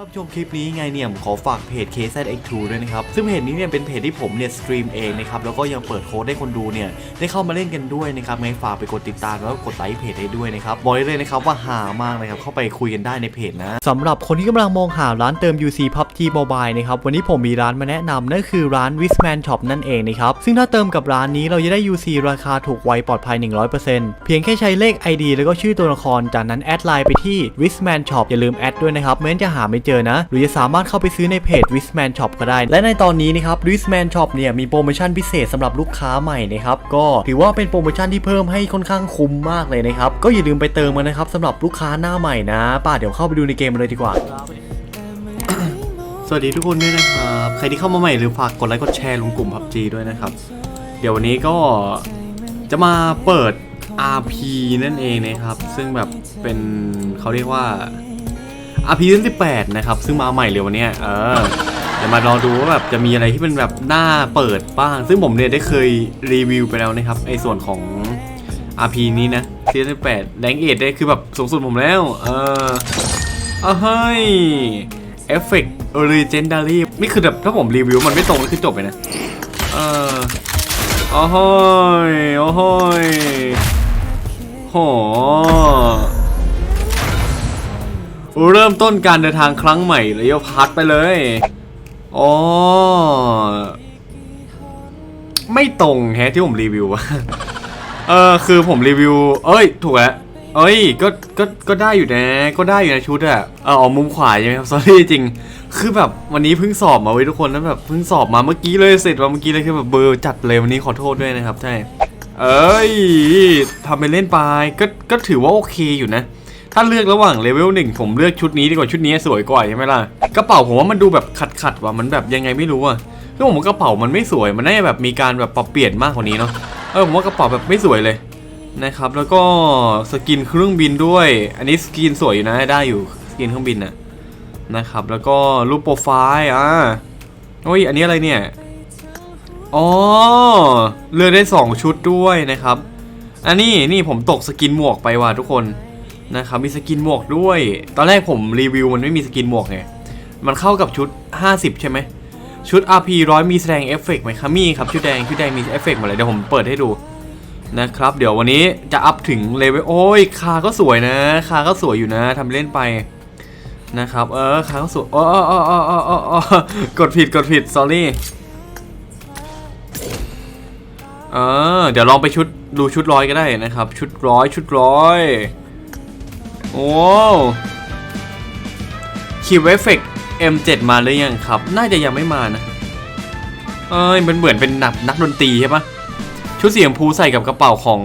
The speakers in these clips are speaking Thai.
รับชมคลิปนี้ไงเนี่ยผมขอฝากเพจ KZX2 ด้วยนะครับ ซึ่งเพจนี้เนี่ยเป็นเพจที่ผมเนี่ยสตรีมเองนะครับ แล้วก็ยังเปิดโค้ดให้คนดูเนี่ยได้เข้ามาเล่นกันด้วยนะครับไงฝากไปกดติดตามแล้วก็กดไลค์เพจให้ด้วยนะครับ บอกเลยนะครับว่าหามากนะครับ เข้าไปคุยกันได้ในเพจนะสำหรับคนที่กำลังมองหาร้านเติม UC PUBG Mobile นะครับ วันนี้ผมมีร้านมาแนะนำนั่นคือร้าน Wisman Shop นั่นเองนะครับ ซึ่งถ้าเติมกับร้านนี้เราจะได้ UC ราคาถูกไวปลอดภัย 100%เพียงแค่ใช้เลข ID แล้วก็ชื่อตัวละครจากนั้นแอดไลน์ไปที่ Wisman Shop อย่าลืมแอดด้วยนะครับไม่งั้นจะหาไม่เจอนะ หรือจะสามารถเข้าไปซื้อในเพจ Wisman Shop ก็ได้ และในตอนนี้นะครับ Wisman Shop เนี่ยมีโปรโมชั่นพิเศษสำหรับลูกค้าใหม่นะครับก็ถือว่าเป็นโปรโมชั่นที่เพิ่มให้ค่อนข้างคุ้มมากเลยนะครับก็อย่าลืมไปเติมกันนะครับสำหรับลูกค้าหน้าใหม่นะป้าเดี๋ยวเข้าไปดูในเกมกันเลยดีกว่า สวัสดีทุกคนด้วยนะครับใครที่เข้ามาใหม่หรือฝากกดไลค์กดแชร์ลงกลุ่ม PUBG ด้วยนะครับ เดี๋ยววันนี้ก็จะมาเปิด RP นั่นเองนะครับ ซึ่งแบบเป็นเขาเรียกว่า RP รุ่น18นะครับ ซึ่งมาใหม่เลยวันนี้เออเดี๋ยวมาลองดูว่าแบบจะมีอะไรที่เป็นแบบหน้าเปิดบ้าง ซึ่งผมเนี่ยได้เคยรีวิวไปแล้วนะครับไอส่วนของ RP นี้นะซีซั่น18แรงเอทได้คือแบบสูงสุดผมแล้ว เออเอาเฮ้ยเอฟเฟกต์เรเจนดารี่นี่คือแบบถ้าผมรีวิวมันไม่ตรงก็คือจบไปนะ เออโอ้โหยโอ้โหยโห เริ่มต้นการเดินทางครั้งใหม่เลยยพัดไปเลยอ๋อไม่ตรงแฮะที่ผมรีวิวอะเออคือผมรีวิว เอ้ย ถูกแล้วเอ้ยก็ก็ก็ได้อยู่นะ ก็ได้อยู่นะชุดอะเออออกมุมขวาใช่ไหมครับ sorry จริง คือแบบวันนี้เพิ่งสอบมาเว้ทุกคนแล้วแบบเพิ่งสอบมาเมื่อกี้เลยเสร็จมาเมื่อกี้เลยคือแบบเบอร์จัดเลยวันนี้ขอโทษด้วยนะครับใช่เอ้ยทำไปเล่นไปก็ก็ถือว่าโอเคอยู่นะ ถ้าเลือกระหว่างเลเวลหนึ่งผมเลือกชุดนี้ดีกว่าชุดนี้สวยกว่าใช่ไหมล่ะกระเป๋าผมว่ามันดูแบบขัดขัดๆว่ะมันแบบยังไงไม่รู้อะคือผมว่ากระเป๋ามันไม่สวยมันน่าจะแบบมีการแบบปรับเปลี่ยนมากกว่านี้เนาะเออผมว่ากระเป๋าแบบไม่สวยเลยนะครับแล้วก็สกินเครื่องบินด้วย อันนี้สกินสวยอยู่นะได้อยู่สกินเครื่องบินน่ะนะครับ แล้วก็รูปโปรไฟล์อะโอ้ยอันนี้อะไรเนี่ยอ๋อเลือกได้ 2 ชุดด้วยนะครับ อันนี้นี่ผมตกสกินหมวกไปว่ะทุกคน นะครับมีสกินหมวกด้วย ตอนแรกผมรีวิวมันไม่มีสกินหมวกไง มันเข้ากับชุด 50 ใช่ไหม ชุด RP ร้อยมีแสดงเอฟเฟกต์ไหมครับมีครับชุดแดงชุดแดงมีเอฟเฟกต์หมดเลยเดี๋ยวผมเปิดให้ดูนะครับ เดี๋ยววันนี้จะอัพถึงเลเวลโอ้ยคาก็สวยนะ คาก็สวยอยู่นะทำเล่นไปนะครับเออคาก็สวยอ๋ออ๋ออ๋ออ๋ออ๋ออ๋อกดผิดกดผิด sorry เออเดี๋ยวลองไปชุดดูชุดร้อยก็ได้นะครับ ชุดร้อยชุดร้อย โอ้คิวเอฟเฟก M7 มาหรือยังครับ น่าจะยังไม่มานะ เอ้ยมันเหมือนเป็นนักนักดนตรีใช่ปะชุดสีชมพูใส่กับกระเป๋าของ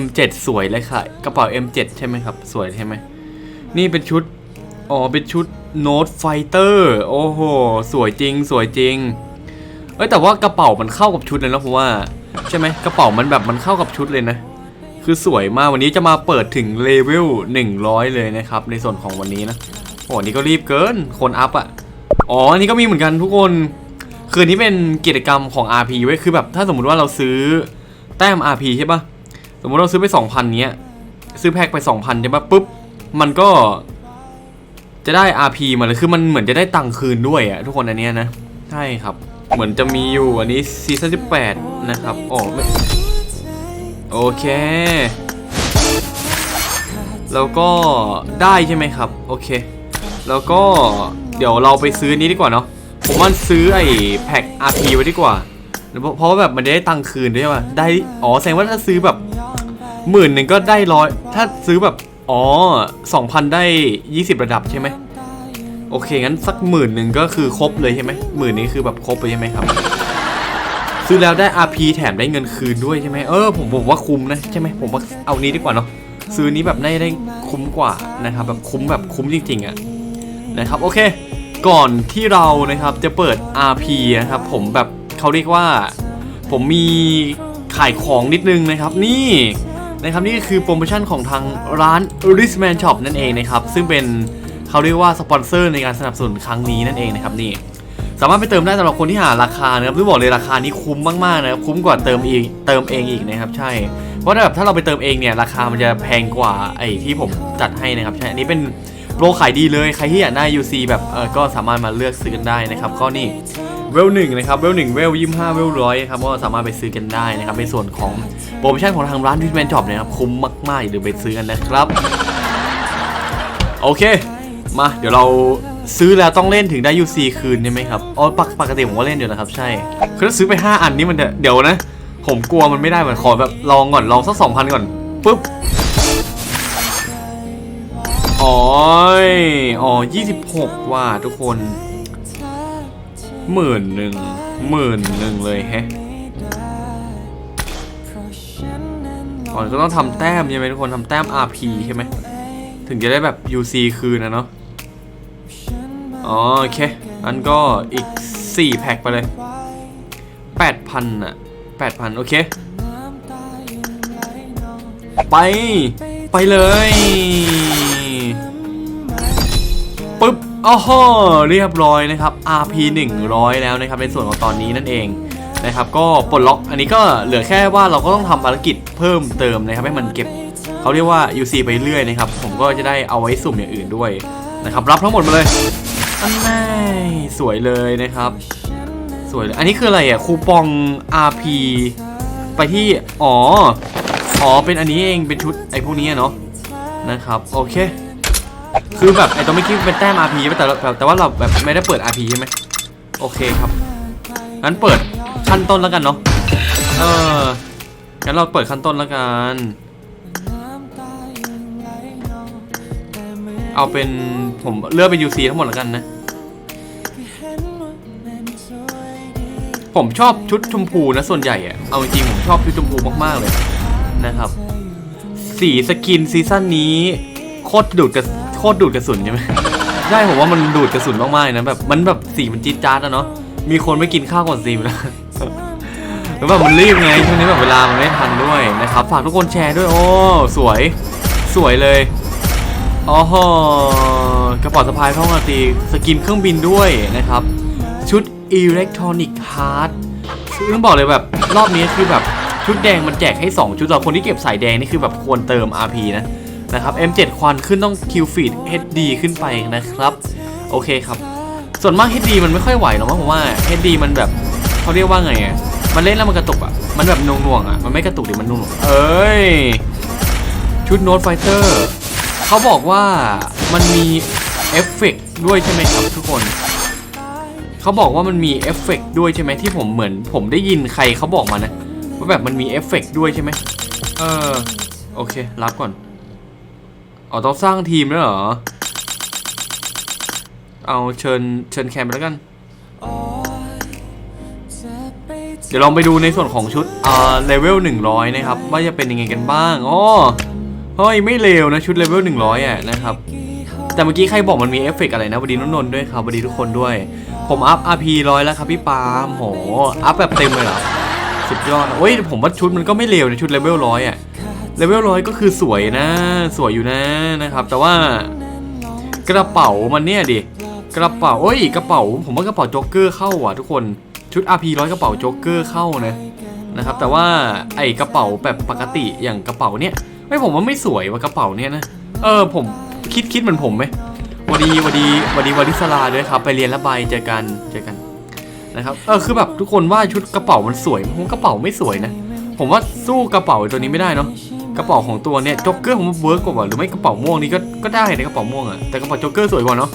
M7 สวยเลยค่ะ กระเป๋า M7 ใช่ไหมครับ สวยใช่ไหม นี่เป็นชุด อ๋อ เป็นชุด Note Fighter โอ้โห สวยจริง สวยจริง เอ้ย แต่ว่ากระเป๋ามันเข้ากับชุดเลยนะผมว่า ใช่ไหม กระเป๋ามันแบบมันเข้ากับชุดเลยนะ คือสวยมากวันนี้จะมาเปิดถึงเลเวล100 เลยนะครับ ในส่วนของวันนี้นะ โอ้นี่ก็รีบเกินคนอัพอะ อ๋ออันนี้ก็มีเหมือนกันทุกคน คืนนี้เป็นกิจกรรมของ RP ไว้คือแบบถ้าสมมุติว่าเราซื้อแต้ม RP ใช่ปะสมมุติเราซื้อไป 2,000เนี้ย ซื้อแพ็คไป 2,000ใช่ปะปุ๊บ มันก็ จะได้ RP มาเลยคือมันเหมือนจะได้ตังค์คืนด้วยอะทุกคนอันเนี้ยนะ ใช่ครับ เหมือนจะมีอยู่อันนี้ซีซั่น18 นะครับ อ๋อ โอเค แล้วก็ได้ใช่ไหมครับ โอเค แล้วก็เดี๋ยวเราไปซื้อนี้ดีกว่าเนาะผมว่าซื้อไอ้แพ็ค RP ไว้ดีกว่า เพราะว่าแบบมันได้ตังค์คืนด้วยใช่ป่ะได้อ๋อแสดงว่าถ้าซื้อแบบหมื่นหนึ่งก็ได้ร้อยถ้าซื้อแบบอ๋อสองพันได้ยี่สิบระดับใช่ไหมโอเคงั้นสักหมื่นหนึ่งก็คือครบเลยใช่ไหมหมื่นนี้คือแบบครบเลยใช่ไหมครับ ซื้อแล้วได้ RP แถมได้เงินคืนด้วยใช่ไหมเออผมผมว่าคุ้มนะใช่ไหมผมว่าเอานี้ดีกว่าเนาะซื้อนี้แบบได้ได้คุ้มกว่านะครับแบบคุ้มแบบคุ้มจริงๆอะนะครับโอเค ก่อนที่เรานะครับจะเปิด RP นะครับผมแบบเขาเรียกว่า ผมมีขายของนิดนึงนะครับ นี่นะครับนี่คือโปรโมชั่นของทางร้าน r i s m a n Shop นั่นเองนะครับซึ่งเป็นเขาเรียกว่าสปอนเซอร์ในการสนับสนุนครั้งนี้นั่นเองนะครับนี่ สามารถไปเติมได้สำหรับคนที่หาราคานะครับที่บอกเลยราคานี้คุ้มมากๆนะครับคุ้มกว่าเติมเองเติมเองอีกนะครับใช่ เพราะถ้าแบบถ้าเราไปเติมเองเนี่ยราคามันจะแพงกว่าไอ้ที่ผมจัดให้นะครับใช่อันนี้เป็นโปรขายดีเลยใครที่อยากได้ UC แบบเออก็สามารถมาเลือกซื้อกันได้นะครับก็นี่เวลหนึ่งนะครับเวลหนึ่งเวลยี่ห้าเวลร้อยครับก็สามารถไปซื้อกันได้นะครับในส่วนของโปรโมชั่นของทางร้านวิทแมนจ็อบเนี่ยครับคุ้มมากๆอย่าลืมไปซื้อกันนะครับ โอเค มาเดี๋ยวเรา ซื้อแล้วต้องเล่นถึงได้ UC คืนใช่ไหมครับ อ๋อปกปกติผมก็เล่นอยู่นะครับ ใช่ คือถ้าซื้อไป 5 อันนี้มันจะเดี๋ยวนะ ผมกลัวมันไม่ได้เหมือนขอแบบลองก่อน ลองสัก2,000ก่อน ปุ๊บอ๋ออ๋อ26ว่าทุกคนหมื่นหนึ่งหมื่นหนึ่งเลยแฮะก่อนก็ต้องทำแต้มใช่ไหมทุกคนทำแต้ม RP ใช่ไหม ถึงจะได้แบบ UC คืนนะเนาะ อ๋อโอเคอันก็อีก 4 แพ็คไปเลย 8,000อะ8,000 โอเค ไป ไปเลยปึ๊บอ้โหเรียบร้อยนะครับ RP 100 แล้วนะครับ ในส่วนของตอนนี้นั่นเองนะครับ ก็ปลดล็อกอันนี้ก็เหลือแค่ว่าเราก็ต้องทำภารกิจเพิ่มเติมนะครับ ให้มันเก็บเขาเรียกว่า UC ไปเรื่อยนะครับ ผมก็จะได้เอาไว้สุ่มอย่างอื่นด้วยนะครับ รับทั้งหมดมาเลย อันแน่สวยเลยนะครับ สวยเลย อันนี้คืออะไรอะคูปอง RP ไปที่ อ๋อ อ๋อ เป็นอันนี้เองเป็นชุดไอ้พวกนี้เนาะนะครับ โอเค คือแบบไอ้ตัวไม่อกี้เป็นแต้ม RP ใช่ไหมแต่แต่แต่ว่าเราแบบไม่ได้เปิด RP ใช่ไหมโอเคครับงั้นเปิดขั้นต้นแล้วกันเนาะเอองั้นเราเปิดขั้นต้นแล้วกัน เอาเป็นผมเลือกเป็น UC ทั้งหมดแล้วกันนะ ผมชอบชุดชมพูนะส่วนใหญ่อะเอาจริงๆผมชอบชุดชมพูมากๆเลยนะครับ สีสกินซีซั่นนี้โคตรดูดกระโคตรดูดกระสุนใช่ไหมใช่ผมว่ามันดูดกระสุนมากๆนะแบบมันแบบสีมันจี๊ดจ๊าดอะเนาะมีคนไม่กินข้าวก่อนซีมแล้วแล้วแบบมันรีบไงช่วงนี้แบบเวลามันไม่ทันด้วยนะครับ ฝากทุกคนแชร์ด้วยโอ้สวยสวยเลย อ๋อฮกระเป๋าสะพายท่องอาตีสกินเครื่องบินด้วยนะครับ ชุดอิเล็กทรอนิกส์ฮาร์ดต้องบอกเลยแบบรอบนี้คือแบบชุดแดงมันแจกให้ 2 ชุดสำหรับคนที่เก็บสายแดงนี่คือแบบควรเติม RP นะนะครับ M7 ควันขึ้นต้อง Q Feed HD ขึ้นไปนะครับ โอเคครับ ส่วนมาก HD มันไม่ค่อยไหวหรอกมั้งผมว่า HD มันแบบเขาเรียกว่าไงอะมันเล่นแล้วมันกระตุกอะมันแบบหน่วงๆอะมันไม่กระตุกดิมันหน่วงเอ้ยชุดโน้ตไฟเตอร์ เขาบอกว่ามันมีเอฟเฟกต์ด้วยใช่ไหมครับทุกคน เขาบอกว่ามันมีเอฟเฟกต์ด้วยใช่ไหมที่ผมเหมือน ผมได้ยินใครเขาบอกมานะว่าแบบมันมีเอฟเฟกต์ด้วยใช่ไหมเออโอเครับก่อนอ๋อต้องสร้างทีมแล้วเหรอ เอาเชิญเชิญแคมไปแล้วกัน เดี๋ยวลองไปดูในส่วนของชุดอ่าเลเวล100 นะครับ ว่าจะเป็นยังไงกันบ้างอ๋อ เฮ้ยไม่เลวนะชุดเลเวล100อะนะครับแต่เมื่อกี้ใครบอกมันมีเอฟเฟกต์อะไรนะสวัสดีนนนด้วยครับสวัสดีทุกคนด้วย ผมอัพ RP ร้อยแล้วครับพี่ปาล์มโหอัพแบบเต็มเลยเหรอสุดยอดโอ้ยผมว่าชุดมันก็ไม่เลวนะชุดเลเวลร้อยอะเลเวลร้อยก็คือสวยนะ สวยอยู่นะนะครับ แต่ว่ากระเป๋ามันเนี่ยดิกระเป๋าโอ้ยกระเป๋า ผมว่ากระเป๋าโจ๊กเกอร์เข้าว่ะทุกคนชุด RP ร้อยกระเป๋าโจ๊กเกอร์เข้านะนะครับ แต่ว่าไอกระเป๋าแบบปกติอย่างกระเป๋าเนี่ย ไม่ผมว่าไม่สวยว่ากระเป๋าเนี่ยนะ เออผมคิดคิดเหมือนผมไหมวันดีวันดีวันดีวาริสลาด้วยครับ ไปเรียนล้วบายเจอกันเจอกันนะครับ เออคือแบบทุกคนว่าชุดกระเป๋ามันสวยผมกระเป๋าไม่สวยนะ ผมว่าสู้กระเป๋าตัวนี้ไม่ได้เนาะกระเป๋าของตัวเนี่ยจ็อกเกอร์ผมว่าเวิร์กกว่าหรือไม่กระเป๋าม่วงนี่ก็ก็ได้ในกระเป๋าม่วงอะแต่กระเป๋าจ็อกเกอร์สวยกว่าเนาะ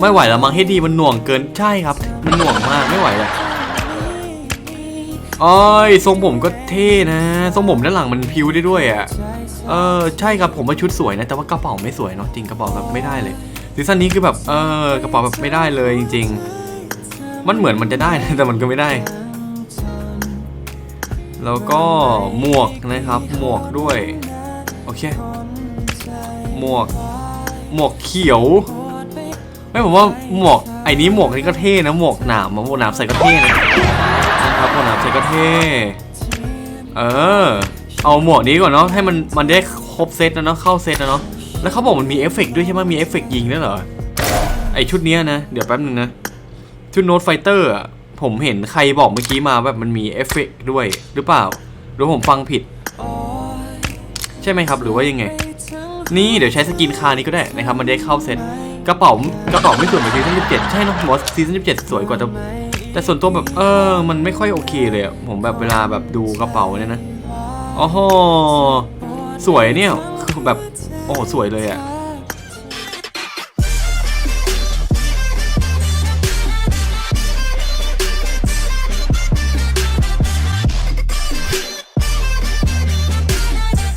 ไม่ไหวแล้วมังเฮดดีมันหน่วงเกินใช่ครับ มันหน่วงมากไม่ไหวแล้ว อ้อยทรงผมก็เท่นะ ทรงผมด้านหลังมันพิ้วได้ด้วยอะ เออใช่ครับผมว่าชุดสวยนะ แต่ว่ากระเป๋าไม่สวยเนาะจริงกระเป๋าแบบไม่ได้เลยซีซั่นนี้คือแบบเออกระเป๋าแบบไม่ได้เลยจริง ๆ มันเหมือนมันจะได้นะแต่มันก็ไม่ได้ แล้วก็หมวกนะครับหมวกด้วยโอเคหมวกหมวกเขียวไม่ผมว่าหมวกไอ้นี้หมวกนี่ก็เท่นะหมวกหนามหมวกหนามใส่ก็เท่นะ ครับหมนามใส่ก็เท่เออ เอาหมวกนี้ก่อนเนาะให้มันมันได้ครบเซตนะเนาะเข้าเซตนะเนาะแล้วเขาบอกมันมีเอฟเฟกด้วยใช่ไหมมีเอฟเฟกยิงด้วยเหรอไอชุดเนี้ยนะเดี๋ยวแป๊บนึงนะชุดโน้ตไฟเตอร์อะผมเห็นใครบอกเมื่อกี้มาแบบมันมีเอฟเฟกด้วยหรือเปล่า หรือผมฟังผิด ใช่ไหมครับหรือว่ายังไง นี่เดี๋ยวใช้สกินคานี้ก็ได้นะครับมันได้เข้าเซตกระเป๋ากระเป๋าไม่สวยเหมือนซีซั่น17 ใช่เนอะมว่าซีซั่น17 สวยกว่า แต่ส่วนตัวแบบเออ มันไม่ค่อยโอเคเลยผมแบบเวลาแบบดูกระเป๋าเนี่ยนะโอ้โหสวยเนี่ยคือแบบโอ้สวยเลยอะ